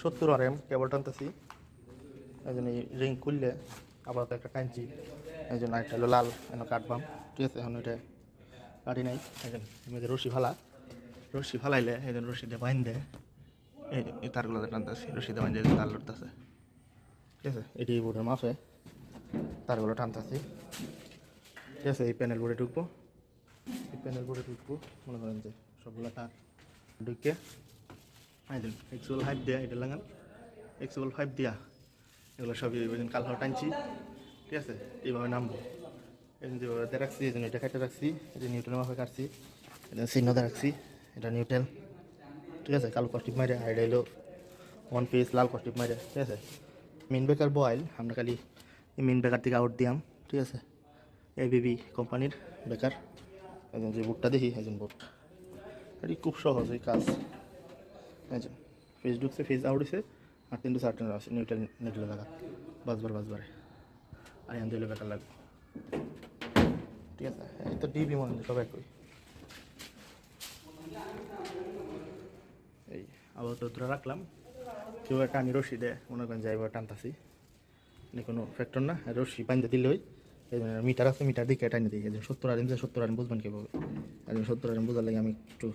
সত্তর আর এম কেবল টানতেছি। এই জন্য এই রিং খুললে আপাতত একটা কাঞ্চি এই জন্য একটা হলো লাল এখন কাটবাম ঠিক আছে, এখন এটা কাটি নাই। জন্য এমনি রশি ফালা, রশি ফালাইলে এই জন্য রশি বাইন দেয় এই যে এই তারগুলো টানতেছি রশি দিয়ে বাইন দিয়ে তার লড়তেছে। ঠিক আছে, এটি বোর্ডের মাপে তারগুলো টানতেছি। ঠিক আছে, এই প্যানেল বোর্ডে ঢুকবো। এই প্যানেল বোর্ডে ঢুকবো, মনে করেন যে সবগুলো তার ঢুকে একদম এক্সুয়াল হাইপ দেয়া এটা লাগান। এক্সুয়াল ফাইভ দিয়া এগুলো সবই ওই দিন কাল টানছি ঠিক আছে? এইভাবে নামবো। এই যেভাবে রাখছি, এই জন্য এটা কেটে রাখছি এটা নিউট্রেল মাপে কাটছি এটা চিহ্নতে রাখছি, এটা নিউট্রেল ঠিক আছে? কালো কস্টিপ মারে আর এটা হলো ওয়ান পিস লাল কস্টিপ মারে ঠিক আছে? মেন বেকার বয়েল আমরা খালি এই মেন বেকার থেকে আউট দিয়াম। ঠিক আছে? এই বিবি কোম্পানির বেকার একজন যে বুটটা দেখি একজন বুট এটি খুব সহজ এই কাজ। একজন ফেস ঢুকছে ফেস আউট হয়েছে আর তিনটে চারটে আছে নিউট্রাল নিউট্রাল লাগা বাসবার বাসবারে আর এখান দিলে বেকার লাগবে। ঠিক আছে এই তো ডিবি মনে হয়, সব একই। এই আবার তো তোরা রাখলাম। কেউ একটা আমি রশি দেয়, মনে করেন যাইবার টানতাছি। মানে কোনো ফ্যাক্টর না আর রশি পানিতে দিলে ওই মিটার আছে, মিটার দিকে টাইনে দিই। একজন সত্তর আরেম যে সত্তর আরেম বুঝবেন কীভাবে। একজন সত্তর আরেম বোঝার লাগে আমি একটু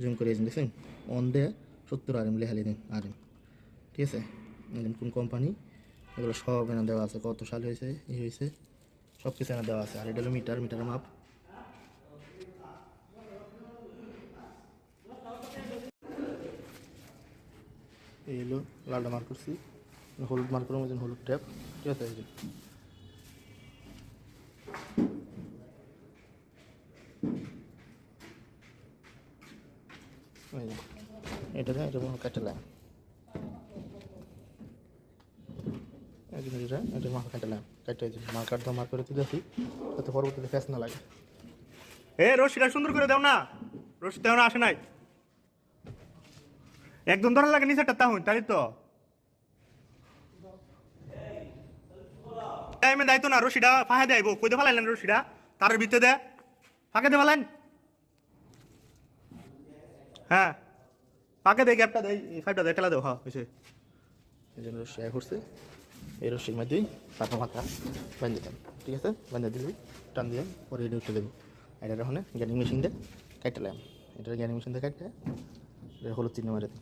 জুম করে দেখছেন? অন দে সত্তর আরেম লেখালি দিন আরেম ঠিক আছে? কোন কোম্পানি এগুলো সব এনে দেওয়া আছে। কত সাল হয়েছে? ই হয়েছে? সব কিছু এনে দেওয়া আছে। আর এটা হলো মিটার মিটার মাপ এই হলো লালটা মার করছি। হলুদ মার করব একজন হলুদ ট্যাপ ঠিক আছে এই যে এই যে, এটা দেয় এটা কেটে লাম এটা এটা মাথা কেটে লাম কেটে মার্কার দাম মার করে তুলেছি যাতে পরবর্তীতে না লাগে। রশিটা সুন্দর করে না। আসে নাই। একদম ধরা লাগে তাই তো। টাইমে না রশিটা ফাঁকে দেয় কই দে ফেলাইলেন রশিটা তার ভিতরে দে। ফাঁকে দে হ্যাঁ। ফাঁকে দে গ্যাপটা দেয় ফাইভটা দেয় ঠেলা দেও হ্যাঁ হয়েছে এই জন্য আয় করছে এই রশির মধ্যেই তারপর মাথা বাঁধে দেন, ঠিক আছে? বাঁধে দিবি, টান দিয়ে, পরে এটা উঠে দেবো। এটা ওখানে গ্যানিং মেশিন দিয়ে কাটতে লাম এটা গ্যানিং মেশিন দিয়ে কাটতে এটা হলুদ চিহ্ন মারে দেবো।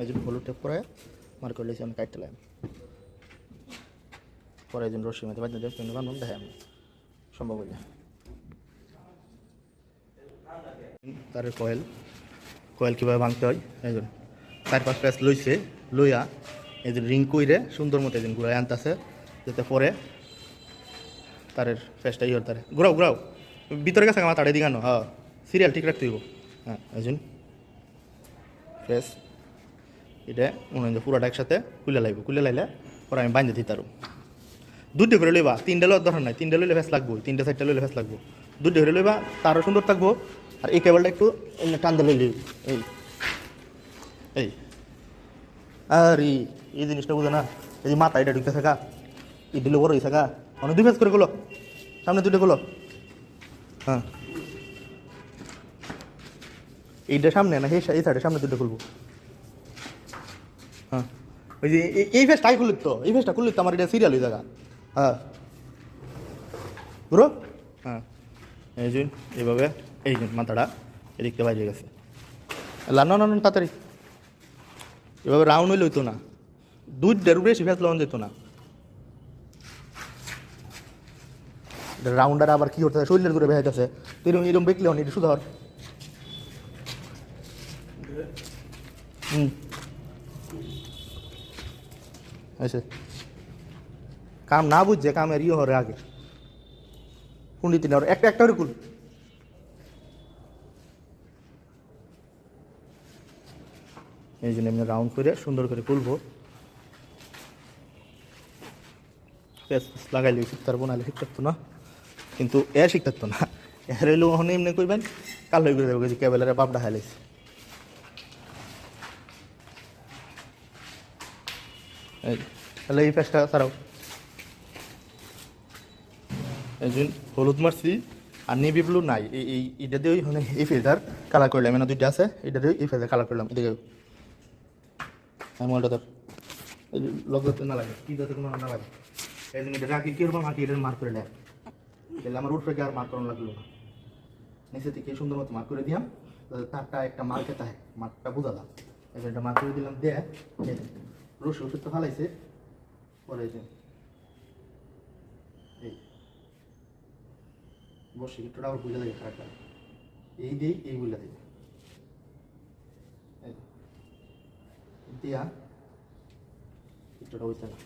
এই জন্য হলুদ টেপ করে মার করলে আমি কাটতে লাম পরে একজন মধ্যে বাঁধে দেবে কিন্তু বান্ধব দেখায় আমি সম্ভব হইলে। তার কয়েল কয়েল কীভাবে ভাঙতে হয়, এই জন্য চার পাঁচ প্যাচ লইছে, লইয়া এই যে রিং কইরে সুন্দর মতো একদিন ঘুরাই আনতেছে, যাতে পরে তারের প্যাচটা ইয়ে তারে। ঘুরাও ঘুরাও। ভিতরে গেছে আমার তাড়ে দিগানো হ্যাঁ। সিরিয়াল ঠিক রাখতে হইব। হ্যাঁ এই জন্য ফ্রেশ এটা মনে হয় পুরোটা একসাথে খুলে লাইব। খুলে লাইলে পরে আমি বাঁধে দিই তারও। দুধে করে লইবা, তিনটা লোক দরকার নাই। তিনটা লইলে ফেস লাগবো তিনটা চারটা লইলে ফেস লাগবো। দুধে করে লইবা, তারও সুন্দর থাকব। আর এই কেবলটা একটু টান দিলে এই এই। আর, এই জিনিসটা বুঝে না, এই মাথা এটা ঢুকতে থাকা এই দিলে বড় থাকা অনেক দুই ফেস করে গুলো, সামনে দুটো গুলো। হ্যাঁ। এইটা সামনে না, এই সাইডে সামনে দুটো খুলবো। হ্যাঁ। ওই যে, এই- ফেসটাই খুললি তো, এই ফেসটা খুললি তো, আমার এটা সিরিয়াল হয়ে থাকা হ্যাঁ। বুড়ো? হ্যাঁ। এই যে, এইভাবে। এই যে মাথাটা, এদিকটা বাইরে গেছে। লানো না তাড়াতাড়ি। এভাবে রাউন্ড হইলে হইতো না। দুধ দেড় বেশি ফেস লওয়া যেত না। রাউন্ডার আবার কি করতে শরীরের করে বেহাইতেছে তুই এরকম এরকম বেকলে অনেক সুধর হুম। আছে কাম না বুঝছে, কামের ইয়ে হরে আগে। কুন্ডি তিন একটা একটা করে কুল। এই জন্য এমনি রাউন্ড করে সুন্দর করে খুলবো পেঁচ পেঁচ লাগাইলে শিখতে পারব নাহলে শিখতে না কিন্তু এ শিখতে পারতো না এর হইলেও ওখানে এমনি করবেন কাল হয়ে যাবে যে কেবেলের বাপটা হাইলাইছে এই তাহলে এই পেঁচটা ছাড়াও এই হলুদ মারছি আর নেভি ব্লু নাই এই এই এটা দিয়ে মানে এই ফেজার কালার করলাম মানে দুইটা আছে এটা দিয়ে এই ফেজার কালার করলাম এদিকে আমি মোবাইলটা ধর লগ করতে না লাগে, কি কোনো না লাগে। এই জন্য এটা কীরকম আঁকি এটা মার্ক করে তাহলে আমার উঠবে আর মার্ক করানো লাগল না। নিচে থেকে সুন্দর মতো মার্ক করে দিলাম তারটা একটা মার্কে থাকে মার্কটা বোঝালাম। এবার এটা মার্ক করে দিলাম দিয়ে রসি ওষুধ তো ফালাইছে, পরে এই বসে একটু আবার বুঝে লাগে খারাপটা। এই দিই, এই বুঝে দিই এই যে। দিয়া একটুটা না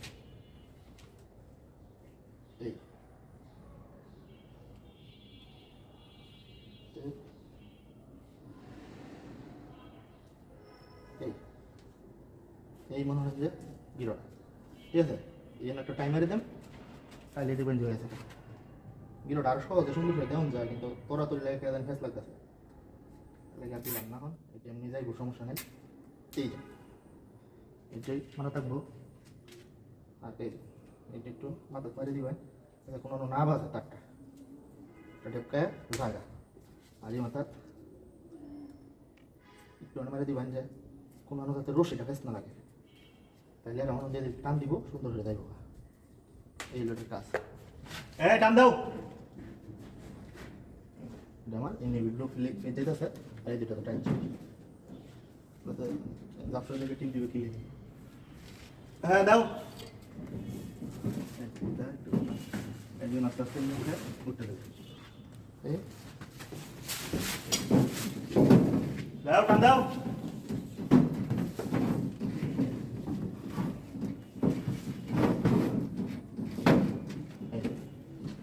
এই মনে হচ্ছে যে গিরোটা ঠিক আছে এই জন্য একটা টাইমারে দেন তাহলে দেখবেন যে হয়েছে গিরোটা আরও সহজে সুন্দর করে দেওয়া যায় কিন্তু তোরা তোর লাগে কেন ফেস লাগতেছে লেগে দিলাম না এখন এটা এমনি যাইব সমস্যা নেই এই যে এটাই মাথা থাকব। আর এই এটা একটু মাথা পারে দিবেন যাতে কোনো না বাজে তারটা এটা জায়গা আর এই মাথার একটু মেরে দিবেন যে কোনো যাতে রশিটা ফেস না লাগে। তাইলে আর আমার যদি টান দিব সুন্দর হয়ে যাইব এই লোটের কাজ। এ টান দাও। আমার এই নেভিগুলো ফিলিপ পেয়ে যেতেছে আর এই দুটো টাইম জাফরের লেগে টিপ দিবে কি হ্যাঁ দাও। একজন আস্তে আস্তে উঠে উঠতে দেবে দাও। টান দাও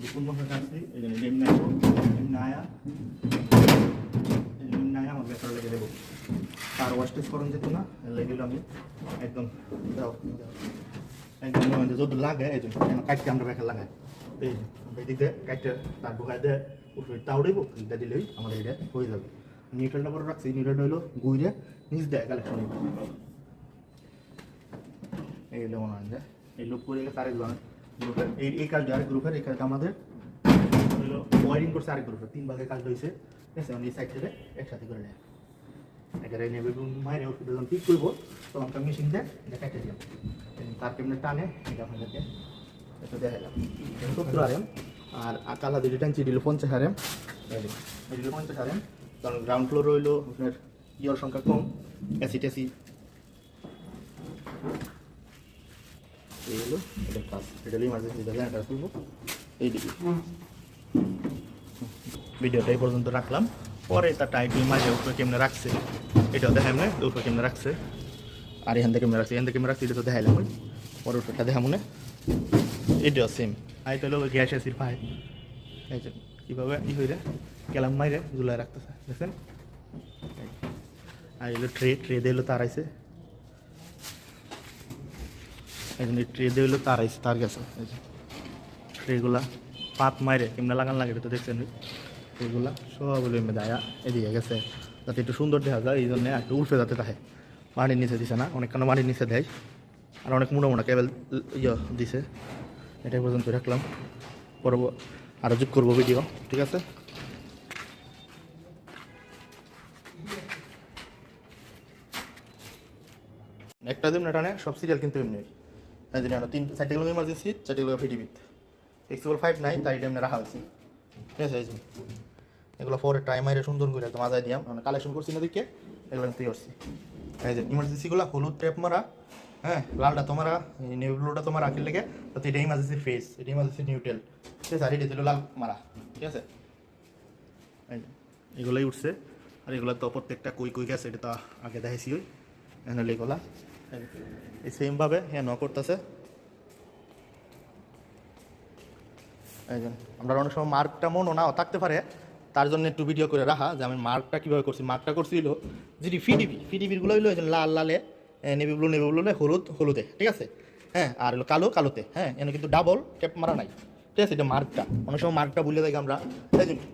দেখুন মশলা কাটছি এই জন্য ডিম নাই ডিম নায়া ডিম নায়া আমার বেকার লেগে দেবো ওয়াস্টেজ করেন যেত না লেগে আমি একদম দাও। একদম যত লাগে এই জন্য কাটতে আমরা বেকার লাগাই এই যে, এই দিকে কাটতে তার ঢুকাই দেয় এটা দিলেই আমাদের এটা হয়ে যাবে। নিউট্রালটা রাখছি নিউট্রালটা হলো গুইরে নিচ দেয় কালেকশন এই হলো এই লোক করে গেছে আরেক গ্রুপের এই কাজটা আরেক গ্রুপের এই কাজটা আমাদের ওয়ারিং করছে আরেক গ্রুপের তিন ভাগের কাজ হয়েছে ঠিক আছে? মানে এই সাইড থেকে একসাথে করে নেয়। এখানে নেবে মায়ের ওষুধ যখন ঠিক করব তখন একটা মেশিন দেয় তার কেমনে টানে এটা আপনাদেরকে এটা সত্তর আর কালা দুটো টানছি দিল পঞ্চাশ এই দিল পঞ্চাশ আরএম কারণ গ্রাউন্ড ফ্লোর রইল আপনার ইয়র সংখ্যা কম অ্যাসিড এই হলো এটা কাজ। এটা ইমার্জেন্সি জেনারেটার খুলবো এই দিকে। ভিডিওটা এই পর্যন্ত রাখলাম। পরে তার টাইটেল মাঝে উপরে কেমনে রাখছে? এটাও দেখাই মনে, উপরে কেমনে রাখছে? আর এখান থেকে রাখছে? এখান থেকে রাখছে? এটা তো দেখাইলাম পরে উপরটা দেখা মনে। এটাও সেম আর এটা হলো গ্যাস এসির পায়। এই যে, কীভাবে ই হইরে গেলাম মাইরে ঝুলাই রাখতেছে, দেখছেন। আর এগুলো ট্রে ট্রে দিয়ে হলো তার আইছে। এই ট্রে দিয়ে হলো তার আইছে, তার গেছে এই যে ট্রেগুলা পাত মাইরে কেমনে লাগান লাগে তো দেখছেন এগুলা সব হলো এমনি দায়া, এদিকে গেছে। যাতে একটু সুন্দর দেখা যায় এই জন্য একটু উল্ফে যাতে থাকে। মাটির নিচে দিছে না অনেক কেন মাটির নিচে দেয়। আর অনেক মোটা মোটা কেবল ইয়ে দিছে। এটাই পর্যন্ত রাখলাম। করব আরও যোগ করব ভিডিও ঠিক আছে? একটা দিন এটা নে সব সিরিয়াল কিন্তু এমনি। তিন চারটেগুলো ইমার্জেন্সি চারটেগুলো ফিটিবিট এক্সিবল ফাইভ নাই, তাই এটা এমনি রাখা হয়েছে। ঠিক আছে। এগুলো পরে টাইমারে সুন্দর করে একদম আজায় দিয়াম। মানে কালেকশন করছি না দিকে, এগুলো আমি করছি এই যে ইমার্জেন্সিগুলো হলুদ ট্যাপ মারা হ্যাঁ লালটা তোমারা নেভি ব্লুটা তোমার আঁকির লেগে তো এটা ইমার্জেন্সি ফেস এটা ইমার্জেন্সি নিউট্রেল ঠিক আছে, আর এটা লাল মারা, ঠিক আছে? এগুলোই উঠছে। আর এগুলো তো প্রত্যেকটা কুই কুই গেছে, এটা তো আগে দেখাইছি ওই, এখানে এগুলা এই- সেমভাবে হ্যাঁ ন করতেছে। আমরা অনেক সময় মার্কটা মনও নাও থাকতে পারে। তার জন্য একটু ভিডিও করে রাখা, যে আমি মার্কটা কীভাবে করছি। মার্কটা করছিল যেটি ফিডিবি ফিডিবিরগুলো হইল এই লাল, লালে নেভি ব্লু নেভি ব্লুলে হলুদ, হলুদে, ঠিক আছে? হ্যাঁ আর হলো কালো, কালোতে হ্যাঁ এখানে কিন্তু ডাবল টেপ মারা নাই। ঠিক আছে, এটা মার্কটা অনেক সময় মার্কটা ভুলে থাকি আমরা।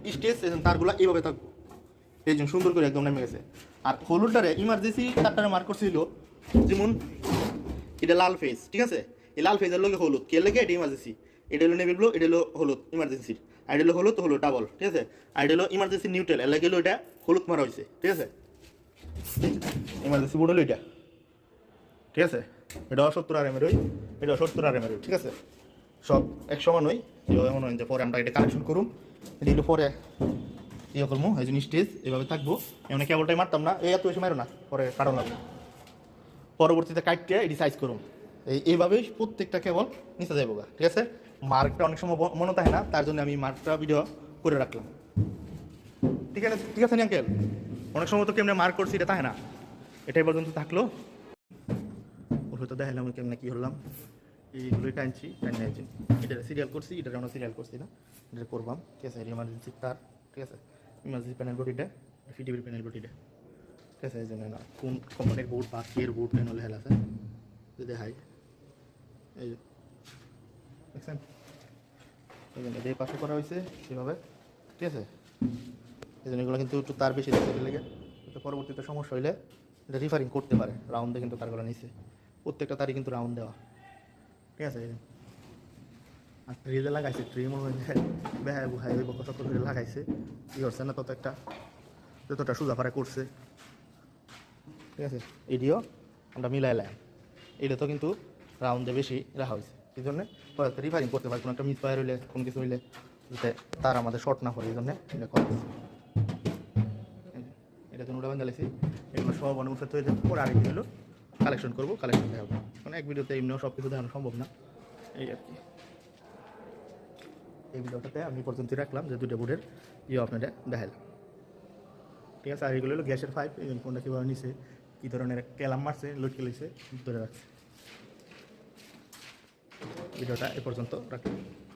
এই স্টেজ তারগুলো এইভাবে থাকব। এই জন্য সুন্দর করে একদম নেমে গেছে। আর হলুদটারে ইমার্জেন্সি তারটারে মার্ক করছিল যেমন এটা লাল ফেজ ঠিক আছে? এই লাল ফেজের লোকে হলুদ। কে লেগে? এটা ইমার্জেন্সি এটা হলো নেভি ব্লু এটা হলো হলুদ ইমার্জেন্সির হলো হলুদ হলুদ ডাবল ঠিক আছে? হলো ইমার্জেন্সি নিউট্রাল এর গেলো এটা হলুদ মারা হয়েছে ঠিক আছে? ইমার্জেন্সি বোর্ড হলো এটা, ঠিক আছে? এটা সত্তর আর এমের ওই, এটা সত্তর আর এমের ঠিক আছে? সব এক সমান ওই এমন হয় যে পরে আমরা এটা কালেকশন করুম, এটা একটু পরে ইয়ে করব এই জন্য স্টেজ এভাবে থাকব। এমনি কেবলটাই মারতাম না, এই এত বেশি মারো না, পরে কারণ লাগবে। পরবর্তীতে কাটতে, এটি সাইজ করুন এই এইভাবেই প্রত্যেকটা কেবল নিচে যাব ঠিক আছে? মার্কটা অনেক সময় মনে থাকে না, তার জন্য আমি মার্কটা ভিডিও করে রাখলাম। ঠিক আছে ঠিক আছে আঙ্কেল? অনেক সময় তো কেমনে মার্ক করছি এটা থাকে না। এটাই পর্যন্ত থাকল। ওর হয়তো দেখালাম কেমনে কি হলাম। এইগুলোই টানছি, টানি আনছি এটা সিরিয়াল করছি এটা আমরা সিরিয়াল করছি না। এটা করবাম। ঠিক আছে ইমার্জেন্সি তার ঠিক আছে। ইমার্জেন্সি প্যানেল বডিটা ফিটিভির প্যানেল বডিটা ঠিক আছে, এই জন্য না, কোন কোম্পানির বোর্ড বা কের বোর্ড প্যানেল হেল আছে? যদি হাই এই দেখছেন? এই পাশে করা হয়েছে সেভাবে, ঠিক আছে? এই জন্য এগুলো কিন্তু একটু তার বেশি লেগে। তো পরবর্তীতে সমস্যা হইলে এটা রিফারিং করতে পারে। রাউন্ডে কিন্তু তারগুলো নিচে প্রত্যেকটা তারই কিন্তু রাউন্ড দেওয়া। ঠিক আছে? আর ট্রিজে লাগাইছে ট্রি মনে হয় যে বেহায় বুহায় ওই বকর করে লাগাইছে। কি করছে না তত একটা? যতটা সোজা ফারা করছে। ঠিক আছে? এডিও আমরা মিলাইলাম। এটা তো কিন্তু রাউন্ডে বেশি রাখা হয়েছে। এই জন্যে? রিফারিং করতে পারে কোনো একটা মিস ফায়ার হইলে কোনো কিছু হইলে যাতে তার আমাদের শর্ট না পড়ে এই জন্যে এটা করা এটা নোটা বান্ধালেছি এগুলো সব উঠে তৈরি পরে আরেকটি হলো কালেকশন করব কালেকশন দেখাবো। কারণ এক ভিডিওতে এমনিও সব কিছু দেখানো সম্ভব না। এই আর কি। এই ভিডিওটাতে আমি পর্যন্ত রাখলাম যে দুটো বোর্ডের ইয়ে আপনাদের দেখালাম। ঠিক আছে? আর এগুলো হলো গ্যাসের পাইপ এই ফোনটা কীভাবে নিছে কী ধরনের ক্যালাম মারছে লটকে লইছে ধরে রাখছে। ভিডিওটা এ পর্যন্ত রাখলাম